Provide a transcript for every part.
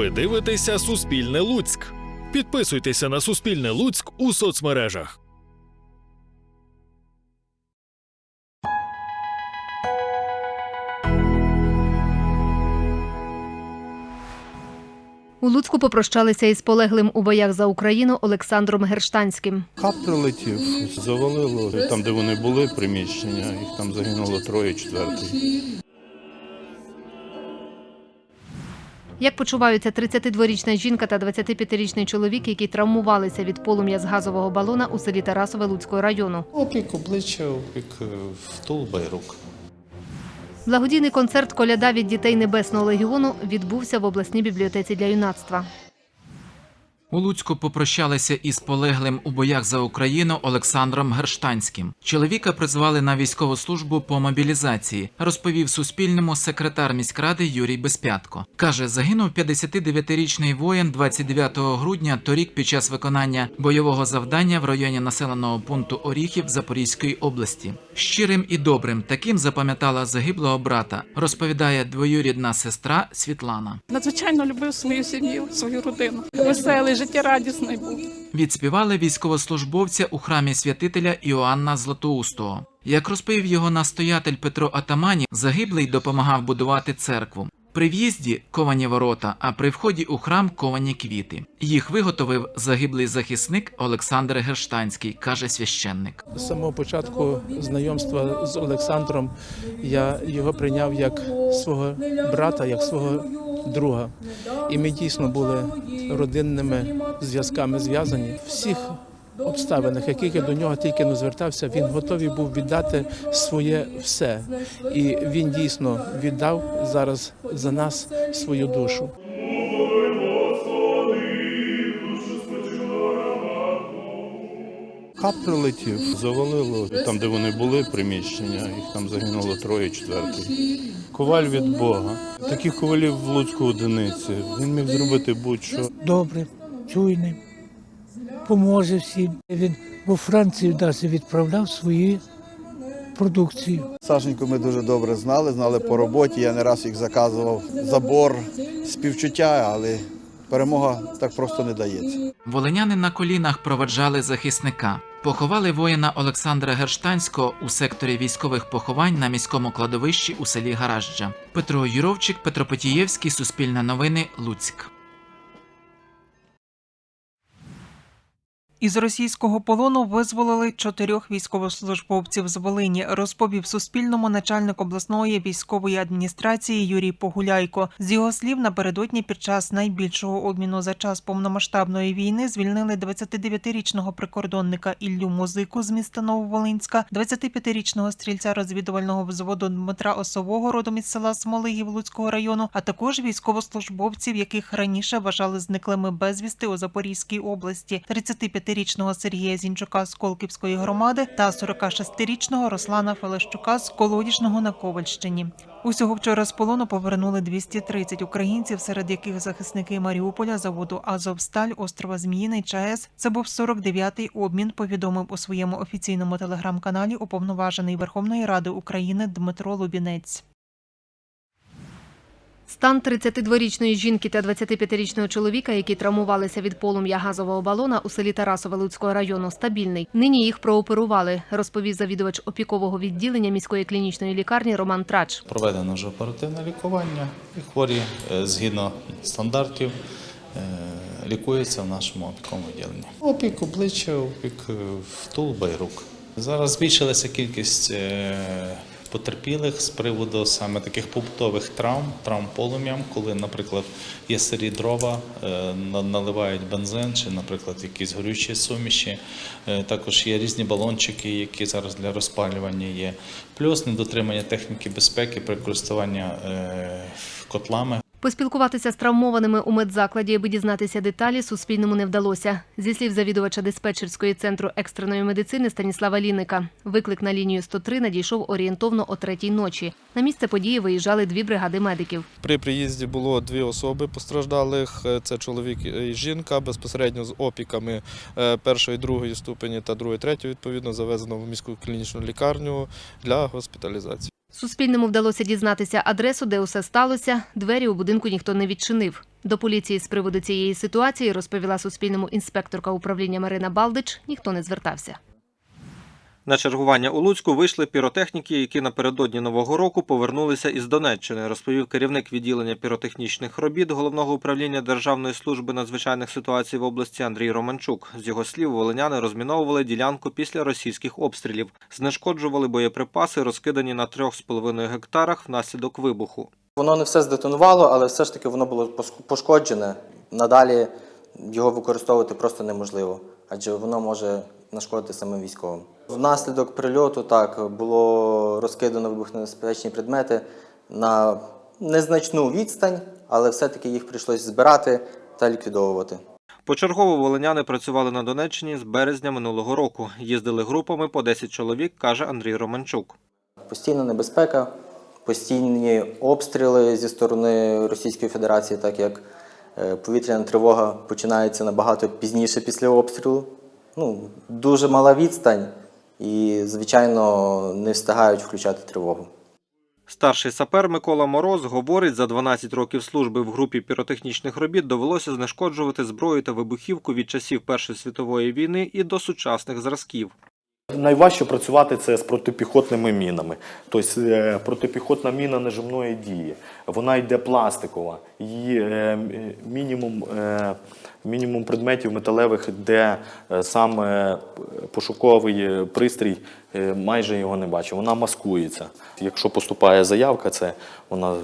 Ви дивитеся Суспільне Луцьк. Підписуйтеся на Суспільне Луцьк у соцмережах. У Луцьку попрощалися із полеглим у боях за Україну Олександром Герштанським. Кап прилетів, завалило там, де вони були, приміщення, їх там загинуло троє, четвертий. Як почуваються 32-річна жінка та 25-річний чоловік, які травмувалися від полум'я з газового балона у селі Тарасове Луцького району. Опік обличчя, опік втулба в і рук. Благодійний концерт Коляда від дітей Небесного легіону відбувся в обласній бібліотеці для юнацтва. У Луцьку попрощалися із полеглим у боях за Україну Олександром Герштанським. Чоловіка призвали на військову службу по мобілізації, розповів Суспільному секретар міськради Юрій Безпятко. Каже, загинув 59-річний воїн 29 грудня торік під час виконання бойового завдання в районі населеного пункту Оріхів Запорізької області. Щирим і добрим таким запам'ятала загиблого брата, розповідає двоюрідна сестра Світлана. Надзвичайно любив свою сім'ю, свою родину. Веселий, життєрадісний був. Відспівали військовослужбовця у храмі святителя Іоанна Златоустого. Як розповів його настоятель Петро Атамані, загиблий допомагав будувати церкву. При в'їзді ковані ворота, а при вході у храм ковані квіти. Їх виготовив загиблий захисник Олександр Герштанський, каже священник. З самого початку знайомства з Олександром я його прийняв як свого брата, як свого друга. І ми дійсно були родинними зв'язками зв'язані. Всіх обставинах, яких я до нього тільки не звертався, він готовий був віддати своє все. І він дійсно віддав зараз за нас свою душу. Кап прилетів, завалило там, де вони були, приміщення, їх там загинуло троє, четвертий. Коваль від Бога. Таких ковалів в Луцьку одиниці. Він міг зробити будь-що. добрий, чуйний, поможе всім. Він у Францію навіть відправляв свої продукцію. Сашеньку ми дуже добре знали, знали по роботі. Я не раз їх заказував забор, співчуття, але перемога так просто не дається. Волиняни на колінах проведжали захисника. Поховали воїна Олександра Герштанського у секторі військових поховань на міському кладовищі у селі Гаражджа. Петро Юровчик, Петропотієвський, Суспільне новини, Луцьк. Із російського полону визволили чотирьох військовослужбовців з Волині, розповів Суспільному начальник обласної військової адміністрації Юрій Погуляйко. З його слів, напередодні під час найбільшого обміну за час повномасштабної війни звільнили 29-річного прикордонника Іллю Музику з міста Нововолинська, 25-річного стрільця розвідувального взводу Дмитра Осового родом із села Смолигів Луцького району, а також військовослужбовців, яких раніше вважали зниклими безвісти у Запорізькій області. 35-річного Сергія Зінчука з Колківської громади та 46-річного Руслана Фелещука з Колодішного на Ковальщині. Усього вчора з полону повернули 230 українців, серед яких захисники Маріуполя, заводу Азовсталь, острова Зміїний, ЧАЕС. Це був 49-й обмін. Повідомив у своєму офіційному телеграм-каналі уповноважений Верховної Ради України Дмитро Лубінець. Стан 32-річної жінки та 25-річного чоловіка, які травмувалися від полум'я газового балона у селі Тарасове Луцького району, стабільний. Нині їх прооперували, розповів завідувач опікового відділення міської клінічної лікарні Роман Трач. Проведено вже оперативне лікування, і хворі е, згідно стандартів е, лікуються в нашому опіковому відділенні. Опік обличчя, опік е, в і рук. Зараз збільшилася кількість потерпілих з приводу саме таких побутових травм, травм полум'ям, коли, наприклад, є сирі дрова, е, наливають бензин чи, наприклад, якісь горючі суміші. Е, Також є різні балончики, які зараз для розпалювання є. Плюс недотримання техніки безпеки при користуванні е, котлами. Поспілкуватися з травмованими у медзакладі, аби дізнатися деталі, Суспільному не вдалося. Зі слів завідувача диспетчерської центру екстреної медицини Станіслава Ліника, виклик на лінію 103 надійшов орієнтовно о третій ночі. На місце події виїжджали дві бригади медиків. При приїзді було дві особи постраждалих. Е, Це чоловік і жінка безпосередньо з опіками е, першої, другої ступені та другої, третьої, відповідно, завезено в міську клінічну лікарню для госпіталізації. Суспільному вдалося дізнатися адресу, де усе сталося. Двері у будинку ніхто не відчинив. До поліції з приводу цієї ситуації розповіла Суспільному інспекторка управління Марина Балдич. Ніхто не звертався. На чергування у Луцьку вийшли піротехніки, які напередодні нового року повернулися із Донеччини, розповів керівник відділення піротехнічних робіт головного управління Державної служби надзвичайних ситуацій в області Андрій Романчук. З його слів, волиняни розміновували ділянку після російських обстрілів, знешкоджували боєприпаси, розкидані на 3,5 гектарах внаслідок вибуху. Воно не все здетонувало, але все ж таки воно було пошкоджене. Надалі його використовувати просто неможливо, адже воно може нашкодити саме військовим. Внаслідок прильоту так було розкидано вибухонебезпечні предмети на незначну відстань, але все-таки їх прийшлось збирати та ліквідовувати. Почергово волиняни працювали на Донеччині з березня минулого року. Їздили групами по 10 чоловік, каже Андрій Романчук. Постійна небезпека, постійні обстріли зі сторони Російської Федерації, так як е, повітряна тривога починається набагато пізніше після обстрілу. Ну, дуже мала відстань і, звичайно, не встигають включати тривогу. Старший сапер Микола Мороз говорить, за 12 років служби в групі піротехнічних робіт довелося знешкоджувати зброю та вибухівку від часів Першої світової війни і до сучасних зразків. Найважче працювати це з протипіхотними мінами. Тобто е, протипіхотна міна нажимної дії. Вона йде пластикова. Її е, мінімум, е, мінімум предметів металевих, де саме пошуковий пристрій майже його не бачить. Вона маскується. Якщо поступає заявка, це вона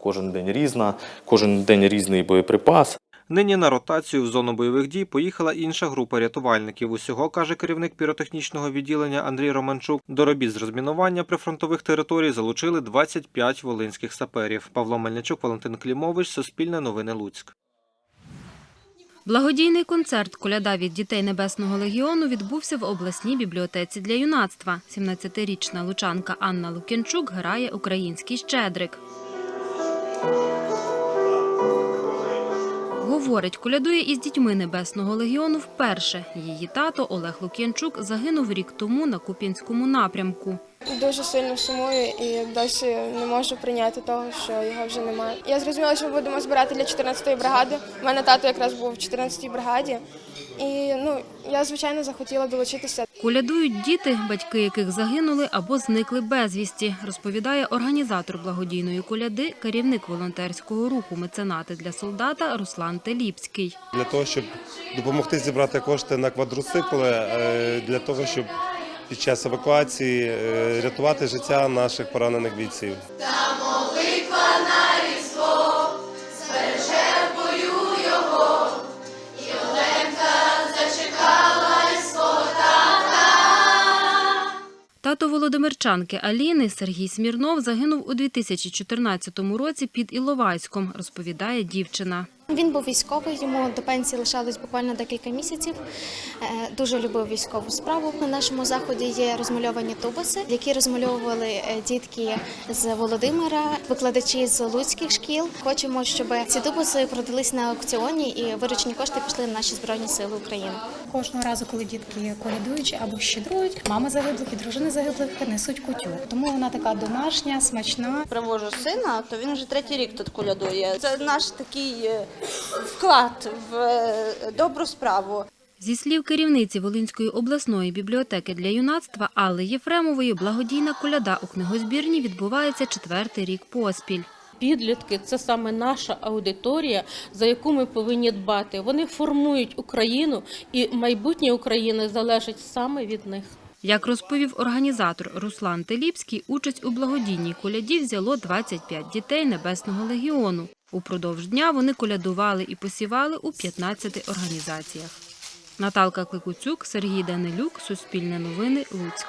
кожен день різна, кожен день різний боєприпас. Нині на ротацію в зону бойових дій поїхала інша група рятувальників. Усього, каже керівник піротехнічного відділення Андрій Романчук, до робіт з розмінування прифронтових територій залучили 25 волинських саперів. Павло Мельничук, Валентин Клімович, Суспільне новини Луцьк. Благодійний концерт «Коляда від дітей Небесного легіону відбувся в обласній бібліотеці для юнацтва. 17-річна лучанка Анна Лукінчук грає український щедрик. Говорить, колядує із дітьми Небесного легіону вперше. Її тато Олег Лук'янчук загинув рік тому на Куп'янському напрямку. Дуже сильно сумую і досі не можу прийняти того, що його вже немає. Я зрозуміла, що ми будемо збирати для 14-ї бригади. У мене тато якраз був в 14-й бригаді. І ну, я, звичайно, захотіла долучитися. Колядують діти, батьки яких загинули або зникли безвісті, розповідає організатор благодійної коляди, керівник волонтерського руху меценати для солдата Руслан Теліпський. для того, щоб допомогти зібрати кошти на квадроцикли, е, для того, щоб під час евакуації е, рятувати життя наших поранених бійців. Тато Володимирчанки Аліни Сергій Смірнов загинув у 2014 році під Іловайськом, розповідає дівчина. Він був військовий, йому до пенсії лишалось буквально декілька місяців. Е, Дуже любив військову справу. На нашому заході є розмальовані тубуси, які розмальовували е, дітки з Володимира, викладачі з луцьких шкіл. Хочемо, щоб ці тубуси продались на аукціоні і виручені кошти пішли на наші збройні сили України. Кожного разу, коли дітки колядують або щедрують, мами загиблих і дружини загиблих несуть кутю. Тому вона така домашня, смачна. Привожу сина, то він вже третій рік тут колядує. Це наш такий е, вклад в е, добру справу. Зі слів керівниці Волинської обласної бібліотеки для юнацтва Алли Єфремової, благодійна коляда у книгозбірні відбувається четвертий рік поспіль. Підлітки це саме наша аудиторія, за яку ми повинні дбати. Вони формують Україну, і майбутнє України залежить саме від них. Як розповів організатор Руслан Теліпський, участь у благодійній коляді взяло 25 дітей Небесного легіону. Упродовж дня вони колядували і посівали у 15 організаціях. Наталка Кликуцюк, Сергій Данилюк, Суспільне новини, Луцьк.